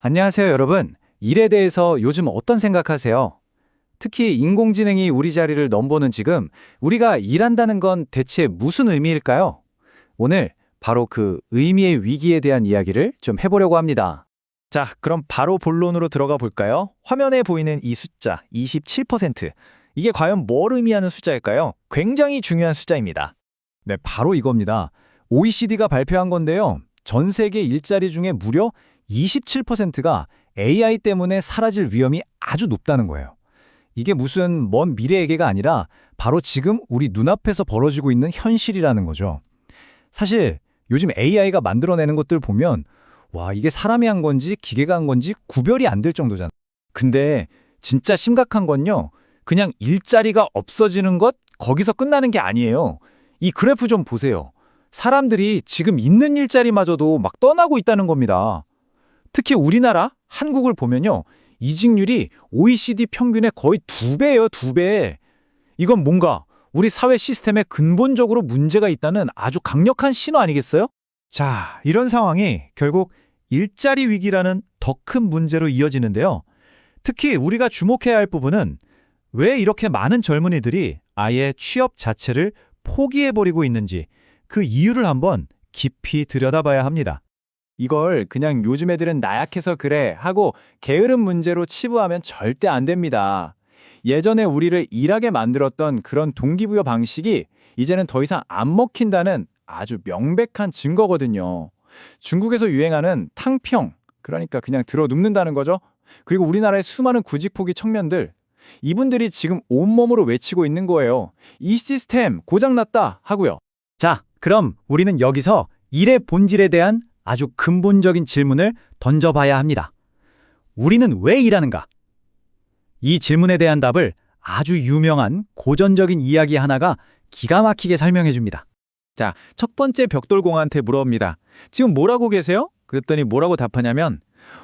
안녕하세요, 여러분. 일에 대해서 요즘 어떤 생각하세요? 특히 인공지능이 우리 자리를 넘보는 지금 우리가 일한다는 건 대체 무슨 의미일까요? 오늘 바로 그 의미의 위기에 대한 이야기를 좀 해보려고 합니다. 자, 그럼 바로 본론으로 들어가 볼까요? 화면에 보이는 이 숫자 27%. 이게 과연 뭘 의미하는 숫자일까요? 굉장히 중요한 숫자입니다. 네, 바로 이겁니다. OECD가 발표한 건데요. 전 세계 일자리 중에 무려 27%가 AI 때문에 사라질 위험이 아주 높다는 거예요. 이게 무슨 먼 미래 얘기가 아니라 바로 지금 우리 눈앞에서 벌어지고 있는 현실이라는 거죠. 사실 요즘 AI가 만들어내는 것들 보면 와, 이게 사람이 한 건지 기계가 한 건지 구별이 안 될 정도잖아. 근데 진짜 심각한 건요. 그냥 일자리가 없어지는 것 거기서 끝나는 게 아니에요. 이 그래프 좀 보세요. 사람들이 지금 있는 일자리마저도 막 떠나고 있다는 겁니다. 특히 우리나라, 한국을 보면요. 이직률이 OECD 평균의 거의 두 배예요, 두 배. 이건 뭔가 우리 사회 시스템에 근본적으로 문제가 있다는 아주 강력한 신호 아니겠어요? 자, 이런 상황이 결국 일자리 위기라는 더 큰 문제로 이어지는데요. 특히 우리가 주목해야 할 부분은 왜 이렇게 많은 젊은이들이 아예 취업 자체를 포기해버리고 있는지 그 이유를 한번 깊이 들여다봐야 합니다. 이걸 그냥 요즘 애들은 나약해서 그래 하고 게으른 문제로 치부하면 절대 안 됩니다. 예전에 우리를 일하게 만들었던 그런 동기부여 방식이 이제는 더 이상 안 먹힌다는 아주 명백한 증거거든요. 중국에서 유행하는 탕평, 그러니까 그냥 들어 눕는다는 거죠. 그리고 우리나라의 수많은 구직포기 청년들, 이분들이 지금 온몸으로 외치고 있는 거예요. 이 시스템 고장났다 하고요. 자, 그럼 우리는 여기서 일의 본질에 대한 아주 근본적인 질문을 던져봐야 합니다. 우리는 왜 일하는가? 이 질문에 대한 답을 아주 유명한 고전적인 이야기 하나가 기가 막히게 설명해 줍니다. 자, 첫 번째 벽돌공한테 물어봅니다. 지금 뭐라고 계세요? 그랬더니 뭐라고 답하냐면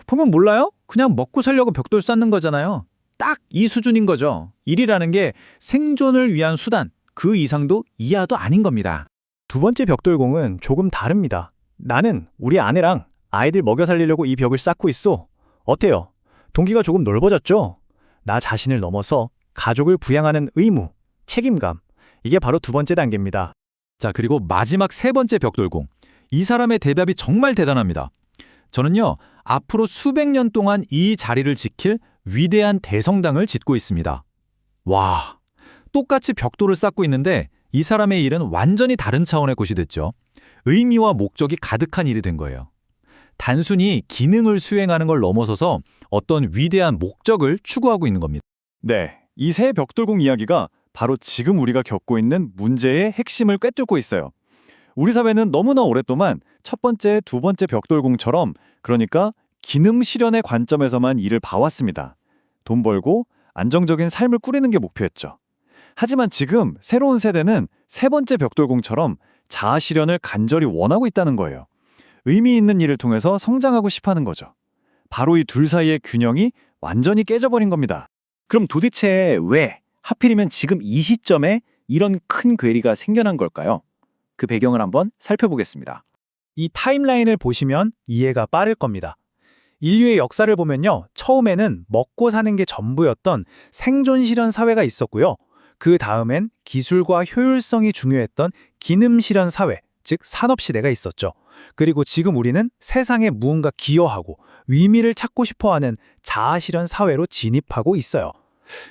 보면 몰라요? 그냥 먹고 살려고 벽돌 쌓는 거잖아요. 딱 이 수준인 거죠. 일이라는 게 생존을 위한 수단, 그 이상도 이하도 아닌 겁니다. 두 번째 벽돌공은 조금 다릅니다. 나는 우리 아내랑 아이들 먹여 살리려고 이 벽을 쌓고 있어. 어때요? 동기가 조금 넓어졌죠? 나 자신을 넘어서 가족을 부양하는 의무, 책임감. 이게 바로 두 번째 단계입니다. 자, 그리고 마지막 세 번째 벽돌공. 이 사람의 대답이 정말 대단합니다. 저는요, 앞으로 수백 년 동안 이 자리를 지킬 위대한 대성당을 짓고 있습니다. 와, 똑같이 벽돌을 쌓고 있는데 이 사람의 일은 완전히 다른 차원의 곳이 됐죠. 의미와 목적이 가득한 일이 된 거예요. 단순히 기능을 수행하는 걸 넘어서서 어떤 위대한 목적을 추구하고 있는 겁니다. 네, 이 새 벽돌공 이야기가 바로 지금 우리가 겪고 있는 문제의 핵심을 꿰뚫고 있어요. 우리 사회는 너무나 오랫동안 첫 번째, 두 번째 벽돌공처럼 그러니까 기능 실현의 관점에서만 일을 봐왔습니다. 돈 벌고 안정적인 삶을 꾸리는 게 목표였죠. 하지만 지금 새로운 세대는 세 번째 벽돌공처럼 자아 실현을 간절히 원하고 있다는 거예요. 의미 있는 일을 통해서 성장하고 싶어 하는 거죠. 바로 이 둘 사이의 균형이 완전히 깨져버린 겁니다. 그럼 도대체 왜 하필이면 지금 이 시점에 이런 큰 괴리가 생겨난 걸까요? 그 배경을 한번 살펴보겠습니다. 이 타임라인을 보시면 이해가 빠를 겁니다. 인류의 역사를 보면요. 처음에는 먹고 사는 게 전부였던 생존 실현 사회가 있었고요. 그 다음엔 기술과 효율성이 중요했던 기능 실현 사회, 즉 산업 시대가 있었죠. 그리고 지금 우리는 세상에 무언가 기여하고 의미를 찾고 싶어 하는 자아 실현 사회로 진입하고 있어요.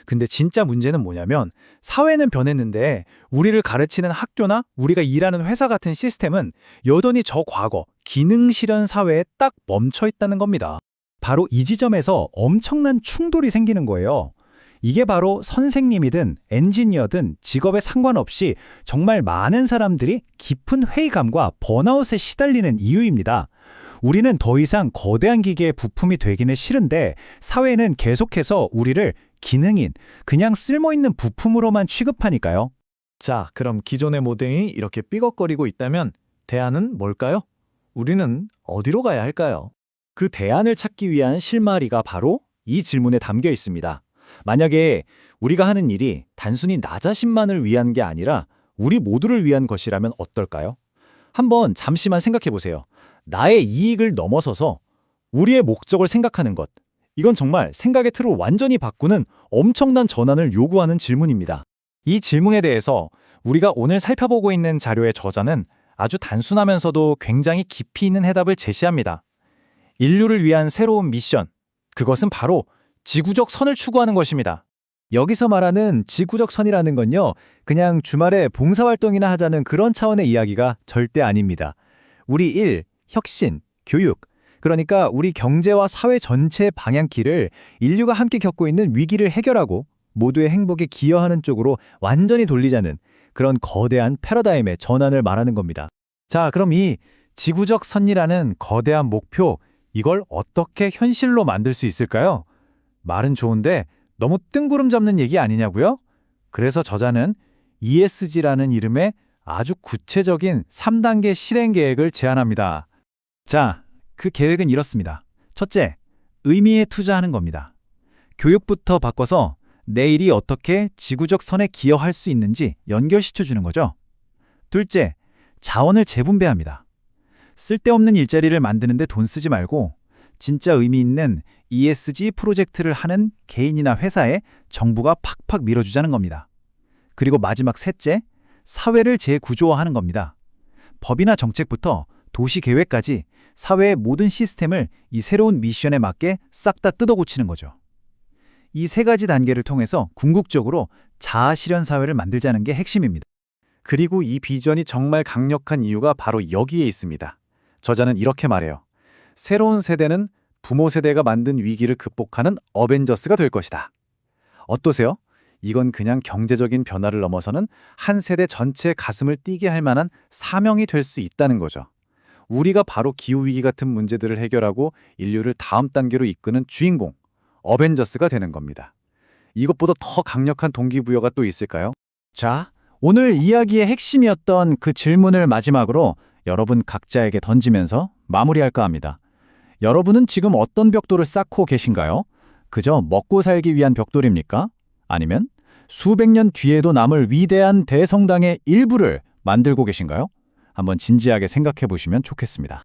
근데 진짜 문제는 뭐냐면 사회는 변했는데 우리를 가르치는 학교나 우리가 일하는 회사 같은 시스템은 여전히 저 과거 기능 실현 사회에 딱 멈춰 있다는 겁니다. 바로 이 지점에서 엄청난 충돌이 생기는 거예요. 이게 바로 선생님이든 엔지니어든 직업에 상관없이 정말 많은 사람들이 깊은 회의감과 번아웃에 시달리는 이유입니다. 우리는 더 이상 거대한 기계의 부품이 되기는 싫은데 사회는 계속해서 우리를 기능인, 그냥 쓸모있는 부품으로만 취급하니까요. 자, 그럼 기존의 모델이 이렇게 삐걱거리고 있다면 대안은 뭘까요? 우리는 어디로 가야 할까요? 그 대안을 찾기 위한 실마리가 바로 이 질문에 담겨 있습니다. 만약에 우리가 하는 일이 단순히 나 자신만을 위한 게 아니라 우리 모두를 위한 것이라면 어떨까요? 한번 잠시만 생각해 보세요. 나의 이익을 넘어서서 우리의 목적을 생각하는 것. 이건 정말 생각의 틀을 완전히 바꾸는 엄청난 전환을 요구하는 질문입니다. 이 질문에 대해서 우리가 오늘 살펴보고 있는 자료의 저자는 아주 단순하면서도 굉장히 깊이 있는 해답을 제시합니다. 인류를 위한 새로운 미션. 그것은 바로 지구적 선을 추구하는 것입니다. 여기서 말하는 지구적 선이라는 건요, 그냥 주말에 봉사활동이나 하자는 그런 차원의 이야기가 절대 아닙니다. 우리 일, 혁신, 교육, 그러니까 우리 경제와 사회 전체의 방향키를 인류가 함께 겪고 있는 위기를 해결하고 모두의 행복에 기여하는 쪽으로 완전히 돌리자는 그런 거대한 패러다임의 전환을 말하는 겁니다. 자, 그럼 이 지구적 선이라는 거대한 목표, 이걸 어떻게 현실로 만들 수 있을까요? 말은 좋은데 너무 뜬구름 잡는 얘기 아니냐고요? 그래서 저자는 ESG라는 이름의 아주 구체적인 3단계 실행 계획을 제안합니다. 자, 그 계획은 이렇습니다. 첫째, 의미에 투자하는 겁니다. 교육부터 바꿔서 내일이 어떻게 지구적 선에 기여할 수 있는지 연결시켜 주는 거죠. 둘째, 자원을 재분배합니다. 쓸데없는 일자리를 만드는데 돈 쓰지 말고 진짜 의미 있는 ESG 프로젝트를 하는 개인이나 회사에 정부가 팍팍 밀어주자는 겁니다. 그리고 마지막 셋째, 사회를 재구조화하는 겁니다. 법이나 정책부터 도시 계획까지 사회의 모든 시스템을 이 새로운 미션에 맞게 싹 다 뜯어고치는 거죠. 이 세 가지 단계를 통해서 궁극적으로 자아 실현 사회를 만들자는 게 핵심입니다. 그리고 이 비전이 정말 강력한 이유가 바로 여기에 있습니다. 저자는 이렇게 말해요. 새로운 세대는 부모 세대가 만든 위기를 극복하는 어벤져스가 될 것이다. 어떠세요? 이건 그냥 경제적인 변화를 넘어서는 한 세대 전체의 가슴을 뛰게 할 만한 사명이 될 수 있다는 거죠. 우리가 바로 기후위기 같은 문제들을 해결하고 인류를 다음 단계로 이끄는 주인공, 어벤져스가 되는 겁니다. 이것보다 더 강력한 동기부여가 또 있을까요? 자, 오늘 이야기의 핵심이었던 그 질문을 마지막으로 여러분 각자에게 던지면서 마무리할까 합니다. 여러분은 지금 어떤 벽돌을 쌓고 계신가요? 그저 먹고 살기 위한 벽돌입니까? 아니면 수백 년 뒤에도 남을 위대한 대성당의 일부를 만들고 계신가요? 한번 진지하게 생각해 보시면 좋겠습니다.